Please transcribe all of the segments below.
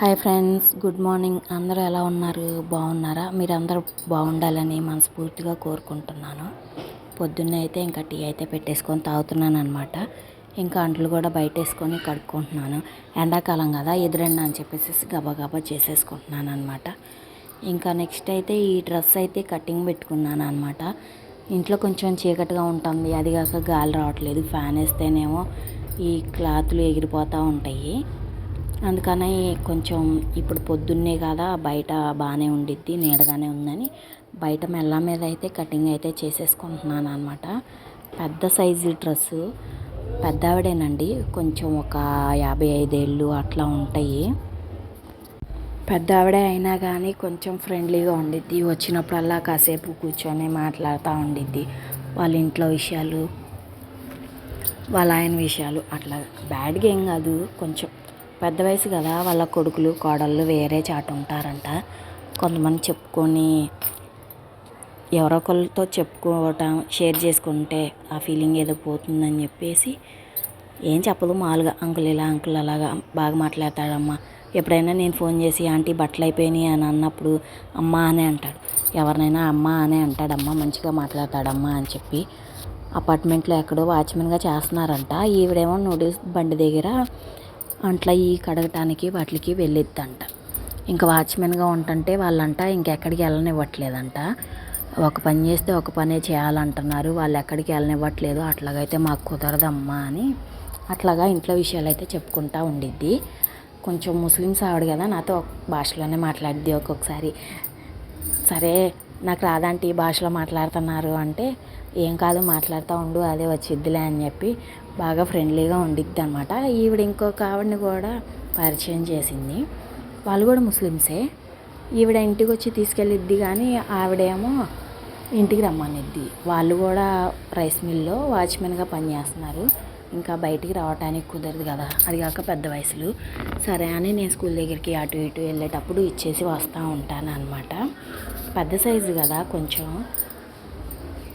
Hi friends good morning. అందరూ ఎలా ఉన్నారు? బాగున్నారా? మీరు బాగుండాలని మనస్ఫూర్తిగా కోరుకుంటున్నాను. పొద్దున్నే అయితే ఇంకా టీ అయితే పెట్టేసుకొని తాగుతున్నాను అనమాట ఇంకా అంట్లు కూడా బయట వేసుకొని కడుక్కుంటున్నాను. ఎండాకాలం కదా ఎదురండి అని చెప్పేసి గబగబా చేసేసుకుంటున్నాను అనమాట ఇంకా నెక్స్ట్ అయితే ఈ డ్రెస్ అయితే కటింగ్ పెట్టుకున్నాను అనమాట ఇంట్లో కొంచెం చీకటిగా ఉంటుంది అది కాక గాలి రావట్లేదు. ఫ్యాన్ వేస్తేనేమో ఈ క్లాత్లు ఎగిరిపోతూ ఉంటాయి. అందుకని కొంచెం ఇప్పుడు పొద్దున్నే కదా బయట బాగానే ఉండిద్ది నీడగానే ఉందని. బయట మెల్ల మీద అయితే కటింగ్ అయితే చేసేసుకుంటున్నాను అనమాట పెద్ద సైజు డ్రెస్సు పెద్ద ఆవిడేనండి కొంచెం ఒక యాభై ఐదేళ్ళు అట్లా ఉంటాయి. పెద్ద ఆవిడే అయినా కానీ కొంచెం ఫ్రెండ్లీగా ఉండిద్ది. వచ్చినప్పుడల్లా కాసేపు కూర్చొని మాట్లాడుతూ ఉండిద్ది. వాళ్ళ ఇంట్లో విషయాలు వాళ్ళ ఆయన విషయాలు అట్లా. బ్యాడ్గా ఏం కాదు. కొంచెం పెద్ద వయసు కదా వాళ్ళ కొడుకులు కోడళ్ళు వేరే చాటు ఉంటారంట. కొంతమంది చెప్పుకొని ఎవరొకరితో చెప్పుకోవటం షేర్ చేసుకుంటే ఆ ఫీలింగ్ ఏదో పోతుందని చెప్పేసి ఏం చెప్పదు మామూలుగా. అంకుల్ ఇలా అంకుల్ అలాగా బాగా మాట్లాడతాడమ్మా. ఎప్పుడైనా నేను ఫోన్ చేసి ఆంటీ బట్టలు అయిపోయినాయి అని అన్నప్పుడు అమ్మ అనే అంటాడు. ఎవరినైనా అమ్మ అనే అంటాడమ్మా మంచిగా మాట్లాడతాడమ్మా అని చెప్పి అపార్ట్మెంట్లో ఎక్కడో వాచ్మెన్గా చేస్తున్నారంట. ఈవిడేమో నూడిల్స్ బండి దగ్గర అట్లా ఈ కడగటానికి వాటికి వెళ్ళిద్దంట. ఇంకా వాచ్మెన్గా ఉంటుంటే వాళ్ళంట ఇంకెక్కడికి వెళ్ళనివ్వట్లేదంట. ఒక పని చేస్తే ఒక పనే చేయాలంటున్నారు. వాళ్ళు ఎక్కడికి వెళ్ళనివ్వట్లేదు. అట్లాగైతే మాకు కుదరదమ్మా అని అట్లాగా ఇంట్లో విషయాలు అయితే చెప్పుకుంటా ఉండిద్ది. కొంచెం ముస్లిమ్స్ ఆవిడ కదా నాతో భాషలోనే మాట్లాడిద్ది ఒక్కొక్కసారి. సరే నాకు రాదంటే ఈ భాషలో మాట్లాడుతున్నారు అంటే ఏం కాదు మాట్లాడుతూ ఉండు అదే వచ్చిద్దిలే అని చెప్పి బాగా ఫ్రెండ్లీగా ఉండిద్ది అనమాట ఈవిడ ఇంకొక ఆవిడని కూడా పరిచయం చేసింది. వాళ్ళు కూడా ముస్లిమ్సే. ఈవిడ ఇంటికి వచ్చి తీసుకెళ్ళిద్ది కానీ ఆవిడేమో ఇంటికి రమ్మనిద్ది. వాళ్ళు కూడా రైస్ మిల్లో వాచ్మెన్గా పనిచేస్తున్నారు. ఇంకా బయటికి రావడానికి కుదరదు కదా. అది కాక పెద్ద వయసులు. సరే అని నేను స్కూల్ దగ్గరికి అటు ఇటు వెళ్ళేటప్పుడు ఇచ్చేసి వస్తూ ఉంటాను అనమాట పెద్ద సైజు కదా కొంచెం.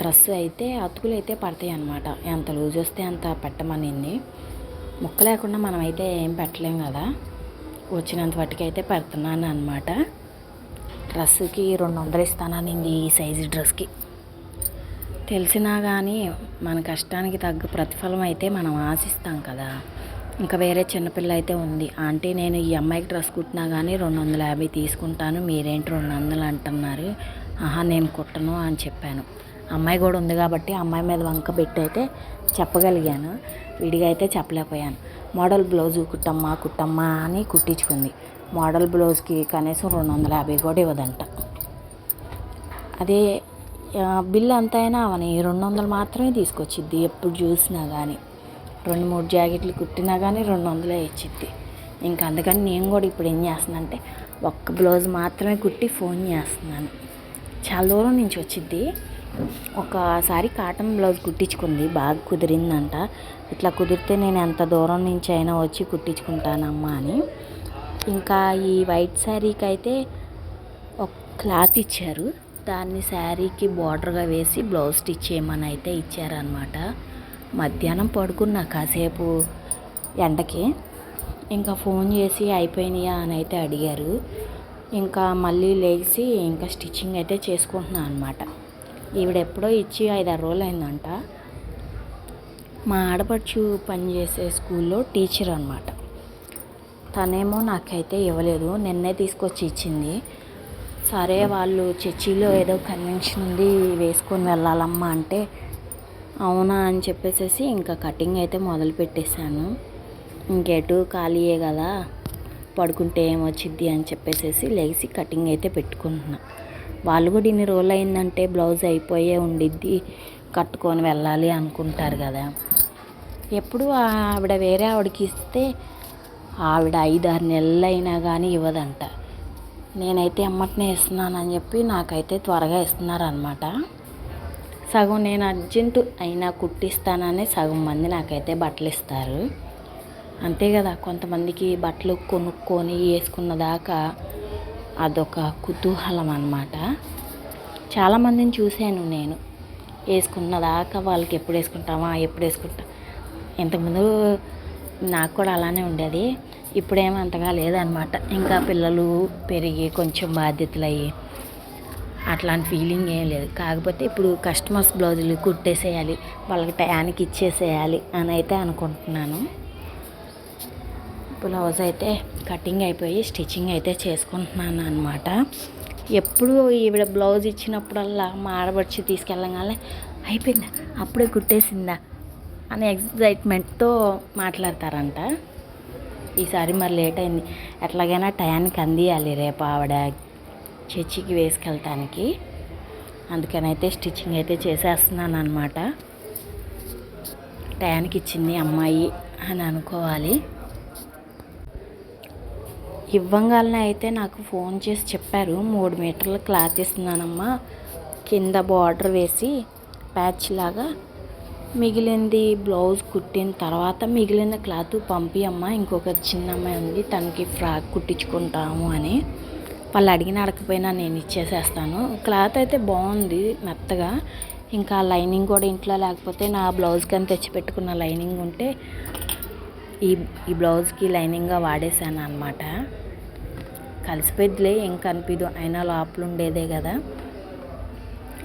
డ్రెస్ అయితే అతుకులు అయితే పడతాయి అనమాట ఎంత లూజ్ వస్తే అంత పెట్టమనింది ముక్క లేకుండా మనం అయితే ఏం పెట్టలేం కదా. వచ్చినంత వాటికైతే అయితే పెడుతున్నాను అనమాట డ్రెస్సుకి రెండు వందలు ఇస్తాననింది ఈ సైజు డ్రెస్కి. తెలిసినా కానీ మన కష్టానికి తగ్గ ప్రతిఫలం అయితే మనం ఆశిస్తాం కదా. ఇంకా వేరే చిన్నపిల్ల అయితే ఉంది. ఆంటీ నేను ఈ అమ్మాయికి డ్రెస్ కుట్టినా కానీ రెండు వందల యాభై తీసుకుంటాను. మీరేంటి రెండు వందలు అంటున్నారు? ఆహా నేను కుట్టను అని చెప్పాను. అమ్మాయి కూడా ఉంది కాబట్టి అమ్మాయి మీద వంక పెట్టి అయితే చెప్పగలిగాను. విడిగా అయితే చెప్పలేకపోయాను. మోడల్ బ్లౌజ్ కుట్టమ్మా కుట్టమ్మా అని కుట్టించుకుంది. మోడల్ బ్లౌజ్కి కనీసం రెండు వందల యాభై కూడా ఇవ్వదంట. అదే బిల్ అంత అయినా అవని రెండు వందలు మాత్రమే తీసుకొచ్చిద్ది. ఎప్పుడు చూసినా కానీ రెండు మూడు జాకెట్లు కుట్టినా కానీ రెండు వందలే ఇచ్చిద్ది. ఇంకా అందుకని నేను కూడా ఇప్పుడు ఏం చేస్తున్నానంటే ఒక్క బ్లౌజ్ మాత్రమే కుట్టి ఫోన్ చేస్తున్నాను. చాలా దూరం నుంచి వచ్చిద్ది. ఒకసారి కాటన్ బ్లౌజ్ కుట్టించుకుంది బాగా కుదిరిందంట. ఇట్లా కుదిరితే నేను ఎంత దూరం నుంచి అయినా వచ్చి కుట్టించుకుంటానమ్మా అని. ఇంకా ఈ వైట్ శారీకి అయితే ఒక క్లాత్ ఇచ్చారు. దాన్ని శారీకి బార్డర్గా వేసి బ్లౌజ్ స్టిచ్ చేయమని అయితే ఇచ్చారనమాట మధ్యాహ్నం పడుకున్నా కాసేపు ఎండకి. ఇంకా ఫోన్ చేసి అయిపోయినాయా అని అయితే అడిగారు. ఇంకా మళ్ళీ లేచి ఇంకా స్టిచ్చింగ్ అయితే చేసుకుంటున్నాను అనమాట ఈవిడ ఎప్పుడో ఇచ్చి ఐదారు రోజులు అయిందంట మా ఆడపడుచు పనిచేసే స్కూల్లో టీచర్ అనమాట తనేమో నాకైతే ఇవ్వలేదు నిన్నే తీసుకొచ్చి ఇచ్చింది. సరే వాళ్ళు చర్చిలో ఏదో కన్వెన్షన్ ఉంది వేసుకొని వెళ్ళాలమ్మా అంటే అవునా అని చెప్పేసి ఇంకా కటింగ్ అయితే మొదలు పెట్టేశాను. ఇంకెటు ఖాళీయే కదా పడుకుంటే ఏమొచ్చిద్ది అని చెప్పేసి లేచి కటింగ్ అయితే పెట్టుకుంటున్నాను వాళ్ళు కూడా ఇన్ని రోజులు అయిందంటే బ్లౌజ్ అయిపోయే ఉండిద్ది కట్టుకొని వెళ్ళాలి అనుకుంటారు కదా. ఎప్పుడు ఆవిడ వేరే ఆవిడకి ఇస్తే ఆవిడ ఐదు ఆరు నెలలు అయినా కానీ ఇవ్వదంట. నేనైతే ఎమ్మటనే ఇస్తున్నానని చెప్పి నాకైతే త్వరగా ఇస్తున్నారు అనమాట సగం నేను అర్జెంటు అయినా కుట్టిస్తానని సగం మంది నాకైతే బట్టలు ఇస్తారు. అంతే కదా కొంతమందికి బట్టలు కొనుక్కొని వేసుకున్న దాకా అదొక కుతూహలం అనమాట చాలామందిని చూశాను నేను. వేసుకున్న దాకా వాళ్ళకి ఎప్పుడు వేసుకుంటామా ఎప్పుడు వేసుకుంటా? ఇంతకుముందు నాకు కూడా అలానే ఉండేది. ఇప్పుడేం అంతగా లేదనమాట ఇంకా పిల్లలు పెరిగి కొంచెం బాధ్యతలు అయ్యి అట్లాంటి ఫీలింగ్ ఏం లేదు. కాకపోతే ఇప్పుడు కస్టమర్స్ బ్లౌజులు కుట్టేసేయాలి వాళ్ళకి టయానికి ఇచ్చేసేయాలి అని అయితే అనుకుంటున్నాను. బ్లౌజ్ అయితే కటింగ్ అయిపోయి స్టిచ్చింగ్ అయితే చేసుకుంటున్నాను అనమాట ఎప్పుడు ఈవిడ బ్లౌజ్ ఇచ్చినప్పుడల్లా మా ఆడబడిచి తీసుకెళ్ళగానే అయిపోయిందా? అప్పుడే కుట్టేసిందా? అనే ఎగ్జైట్మెంట్తో మాట్లాడతారంట. ఈసారి మరి లేట్ అయింది. ఎట్లాగైనా టయానికి అందియాలి రేపు ఆవిడ చర్చికి వేసుకెళ్తానికి. అందుకనైతే స్టిచ్చింగ్ అయితే చేసేస్తున్నాను అనమాట టయానికి ఇచ్చింది అమ్మాయి అని అనుకోవాలి. ఇవ్వంగానే అయితే నాకు ఫోన్ చేసి చెప్పారు. మూడు మీటర్ల క్లాత్ ఇస్తున్నానమ్మా. కింద బార్డర్ వేసి ప్యాచ్ లాగా మిగిలింది బ్లౌజ్ కుట్టిన తర్వాత మిగిలిన క్లాత్ పంపి అమ్మ ఇంకొక చిన్న అమ్మాయి ఉంది తనకి ఫ్రాక్ కుట్టించుకుంటాము అని. వాళ్ళు అడిగిన అడగకపోయినా నేను ఇచ్చేసేస్తాను. క్లాత్ అయితే బాగుంది మెత్తగా. ఇంకా లైనింగ్ కూడా ఇంట్లో లేకపోతే నా బ్లౌజ్ కానీ తెచ్చిపెట్టుకున్న లైనింగ్ ఉంటే ఈ ఈ బ్లౌజ్కి లైనింగ్గా వాడేసాను అనమాట కలిసిపోయిద్దిలే ఏం కనిపిదు. అయినా లోపల ఉండేదే కదా.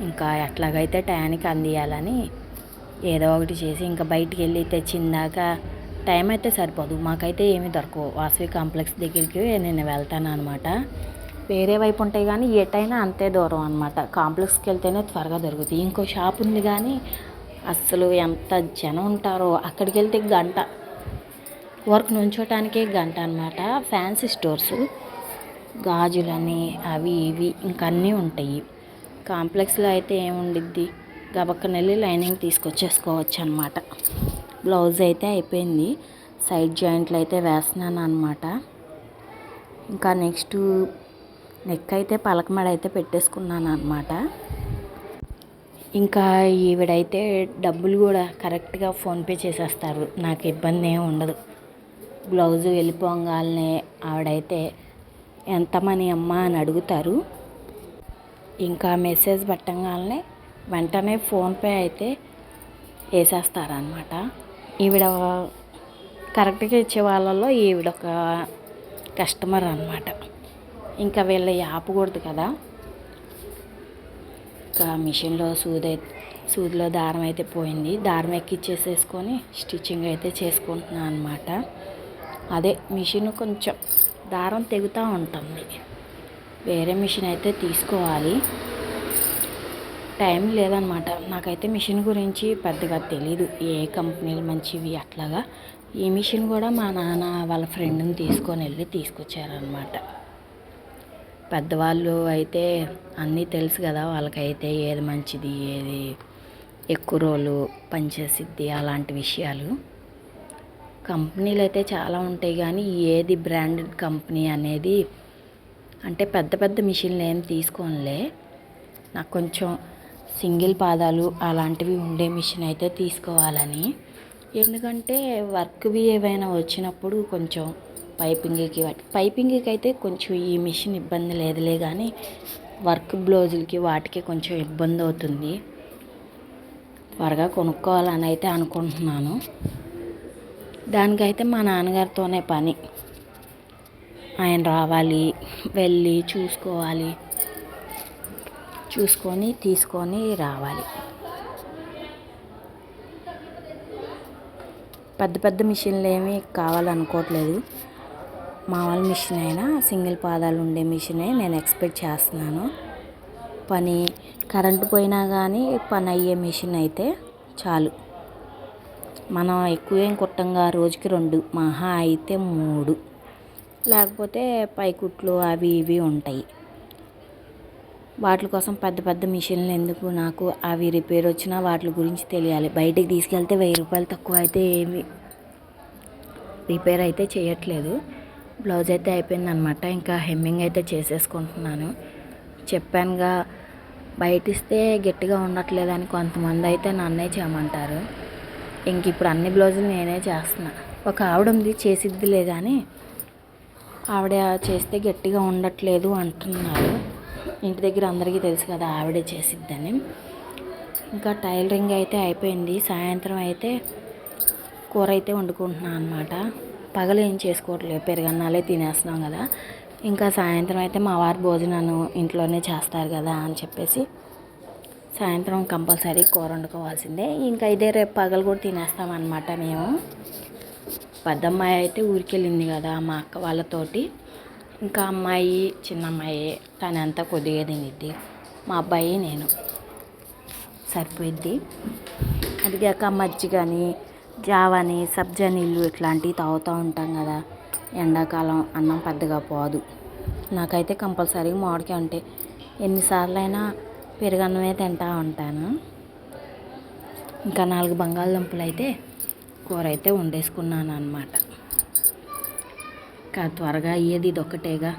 ఇంకా ఎట్లాగైతే టయానికి అందియాలని ఏదో ఒకటి చేసి ఇంకా బయటికి వెళ్ళి తెచ్చిందాక టైం అయితే సరిపోదు. మాకైతే ఏమీ దొరకవు. వాసవి కాంప్లెక్స్ దగ్గరికి నేను వెళ్తాను అనమాట వేరే వైపు ఉంటాయి కానీ ఎటైనా అంతే దూరం అనమాట కాంప్లెక్స్కి వెళ్తేనే త్వరగా దొరుకుతుంది ఇంకో షాప్ ఉంది కానీ అస్సలు ఎంత జనం ఉంటారో అక్కడికి వెళ్తే గంట. వర్క్ నుంచోటానికే గంట అనమాట ఫ్యాన్సీ స్టోర్స్. గాజులని అవి ఇవి ఇంకా అన్నీ ఉంటాయి. కాంప్లెక్స్లో అయితే ఏముండిద్ది? గబక్కన వెళ్ళి లైనింగ్ తీసుకొచ్చేసుకోవచ్చు అనమాట బ్లౌజ్ అయితే అయిపోయింది. సైడ్ జాయింట్లు అయితే వేస్తున్నాను అనమాట ఇంకా నెక్స్ట్ నెక్ అయితే పలకమడ అయితే పెట్టేసుకున్నాను అనమాట ఇంకా ఈవిడైతే డబ్బులు కూడా కరెక్ట్గా ఫోన్పే చేసేస్తారు. నాకు ఇబ్బంది ఏమి ఉండదు. బ్లౌజు వెళ్ళిపోగానే ఆవిడైతే ఎంత మనీ అమ్మా అని అడుగుతారు. ఇంకా మెసేజ్ పెట్టగానే వెంటనే ఫోన్పే అయితే వేసేస్తారనమాట ఈవిడ కరెక్ట్గా ఇచ్చే వాళ్ళలో ఈవిడ ఒక కస్టమర్ అనమాట ఇంకా వీళ్ళ ఆపకూడదు కదా. ఇంకా మిషన్లో సూది సూదిలో దారం అయితే పోయింది. దారం ఎక్కిచ్చేసేసుకొని స్టిచ్చింగ్ అయితే చేసుకుంటున్నాను అనమాట అదే మిషన్ కొంచెం దారం తెగుతూ ఉంటుంది వేరే మిషన్ అయితే తీసుకోవాలి. టైం లేదనమాట. నాకైతే మిషన్ గురించి పెద్దగా తెలీదు. ఏ కంపెనీలు మంచివి అట్లాగా. ఈ మిషన్ కూడా మా నాన్న వాళ్ళ ఫ్రెండ్ని తీసుకొని వెళ్ళి తీసుకొచ్చారనమాట. పెద్దవాళ్ళు అయితే అన్నీ తెలుసు కదా వాళ్ళకైతే ఏది మంచిది ఏది ఎక్కువ రోజులు పనిచేసిద్ది అలాంటి విషయాలు. కంపెనీలు అయితే చాలా ఉంటాయి కానీ ఏది బ్రాండెడ్ కంపెనీ అనేది అంటే పెద్ద పెద్ద మిషన్లు ఏం తీసుకోనిలే. నాకు కొంచెం సింగిల్ పాదాలు అలాంటివి ఉండే మిషన్ అయితే తీసుకోవాలని. ఎందుకంటే వర్క్వి ఏవైనా వచ్చినప్పుడు కొంచెం పైపింగ్కి పైపింగ్కి అయితే కొంచెం ఈ మిషన్ ఇబ్బంది లేదులే కానీ వర్క్ బ్లౌజులకి వాటికి కొంచెం ఇబ్బంది అవుతుంది త్వరగా కొనుక్కోవాలని అయితే అనుకుంటున్నాను. దానికైతే మా నాన్నగారితోనే పని. ఆయన రావాలి వెళ్ళి చూసుకోవాలి చూసుకొని తీసుకొని రావాలి. పెద్ద పెద్ద మిషన్లు ఏమీ కావాలనుకోవట్లేదు. మామూలు మిషన్ అయినా సింగిల్ పాదాలు ఉండే మిషనే నేను ఎక్స్పెక్ట్ చేస్తున్నాను. పని కరెంటు పోయినా కానీ పని అయ్యే మిషన్ అయితే చాలు. మనం ఎక్కువ ఏం కుట్టంగా రోజుకి రెండు మహా అయితే మూడు. లేకపోతే పైకుట్లు అవి ఇవి ఉంటాయి. వాటి కోసం పెద్ద పెద్ద మిషన్లు ఎందుకు నాకు అవి రిపేర్ వచ్చినా వాటి గురించి తెలియాలి. బయటికి తీసుకెళ్తే వెయ్యి రూపాయలు తక్కువ అయితే ఏమి? రిపేర్ అయితే చేయట్లేదు. బ్లౌజ్ అయితే అయిపోయింది అనమాట ఇంకా హెమ్మింగ్ అయితే చేసేసుకుంటున్నాను. చెప్పానుగా బయటిస్తే గట్టిగా ఉండట్లేదని కొంతమంది అయితే నన్నే చేయమంటారు. ఇంక ఇప్పుడు అన్ని బ్లౌజులు నేనే చేస్తున్నా. ఒక ఆవిడ ఉంది చేసిద్దిలే కానీ ఆవిడ చేస్తే గట్టిగా ఉండట్లేదు అంటున్నారు. ఇంటి దగ్గర అందరికీ తెలుసు కదా ఆవిడే చేసిద్దని. ఇంకా టైలరింగ్ అయితే అయిపోయింది. సాయంత్రం అయితే కూర అయితే వండుకుంటున్నాను అనమాట పగలు ఏం చేసుకోవట్లేదు పెరుగన్నాలే తినేస్తున్నాం కదా. ఇంకా సాయంత్రం అయితే మా వారు భోజనాన్ని ఇంట్లోనే చేస్తారు కదా అని చెప్పేసి సాయంత్రం కంపల్సరీ కూర వండుకోవాల్సిందే. ఇంకా ఇదే రేపు పగలు కూడా తినేస్తామన్నమాట మేము. పెద్దమ్మాయి అయితే ఊరికెళ్ళింది కదా మా అక్క వాళ్ళతోటి. ఇంకా అమ్మాయి చిన్న అమ్మాయి తనంతా కొద్దిగా తినిద్ది. మా అబ్బాయి నేను. సరిపోయిద్ది. అదిగాక మజ్జిగని జావని సబ్జా నీళ్ళు ఇట్లాంటివి తాగుతూ ఉంటాం కదా. ఎండాకాలం అన్నం పెద్దగా పోదు. నాకైతే కంపల్సరీగా మామిడికాయ ఉంటాయి ఎన్నిసార్లు అయినా పెరుగన్నమే తింటా ఉంటాను. ఇంకా నాలుగు బంగాళదుంపలు అయితే కూర అయితే వండేసుకున్నాను అనమాట ఇంకా త్వరగా అయ్యేది ఇది ఒక్కటేగా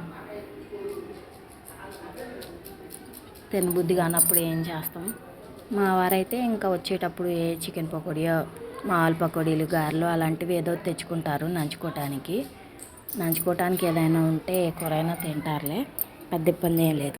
తినబుద్ధి కానప్పుడు ఏం చేస్తాం? మా వారైతే ఇంకా వచ్చేటప్పుడు ఏ చికెన్ పకోడియో మామూలు పకోడీలు గారెలు అలాంటివి ఏదో తెచ్చుకుంటారు నంచుకోవటానికి నంచుకోవటానికి ఏదైనా ఉంటే ఏ కూరైనా తింటారులే. పెద్ద ఇబ్బంది ఏం లేదు.